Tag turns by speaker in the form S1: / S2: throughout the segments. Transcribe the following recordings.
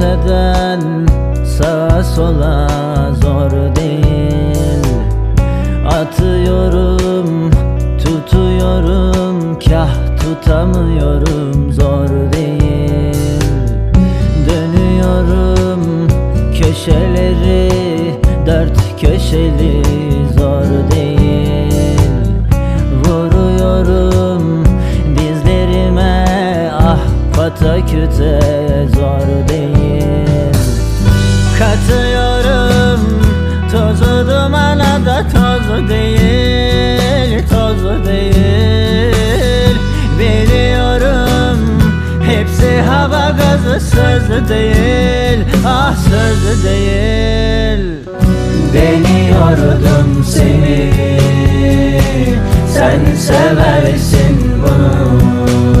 S1: Kimseden sağa sola zor değil. Atıyorum, tutuyorum, kah tutamıyorum zor değil. Dönüyorum köşeleri, dört köşeli zor değil. Vuruyorum pataküte zor değil. Katıyorum tozu dumana da toz değil Toz değil. Biliyorum hepsi hava gazı söz değil. Ah söz değil. Deniyordum seni. Sen seversin bunu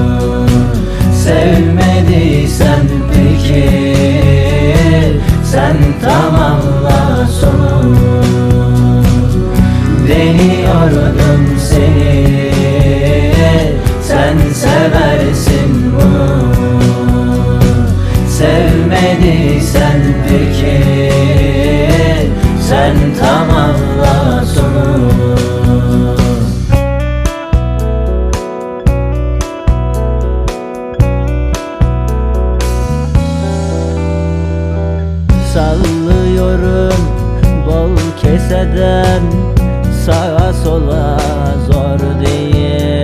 S1: Deniyordum seni. Sen seversin bunu. Sevmediysen peki? Sen tamamla sonu. Sallıyorum bol keseden Sağa sola zor değil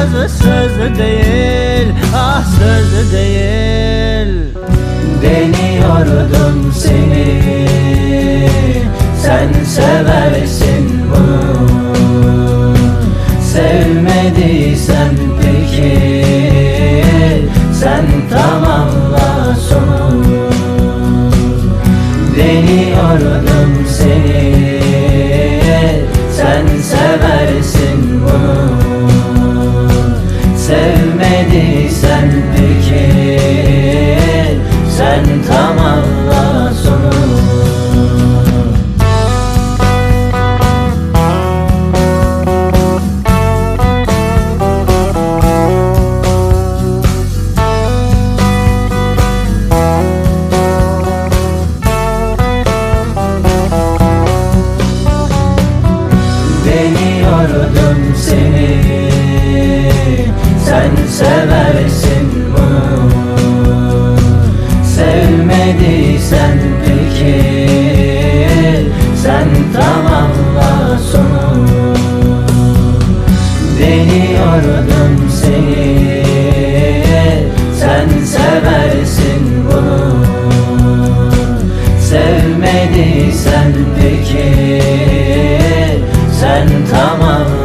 S1: hava gazı söz değil Ah söz değil. Deniyordum seni Sen seversin bunu. Sevmediysen peki Sen tamamla sonu. Deniyordum seni Sevmediysen peki seversin bunu. Sevmediysen peki Sen tamamla sonu. Deniyordum seni Sen seversin bunu. Sevmediysen peki Sen tamamla